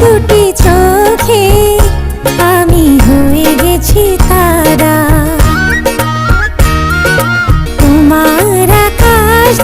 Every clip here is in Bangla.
দুটি চোখে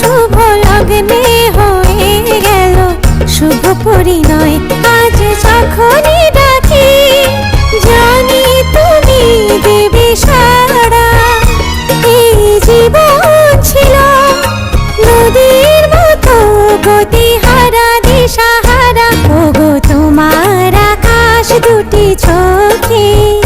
শুভ লগ্নে হয়ে গেল। শুভ পরিণয় আজ যখনই চোখে আমি হয়ে গেছি তা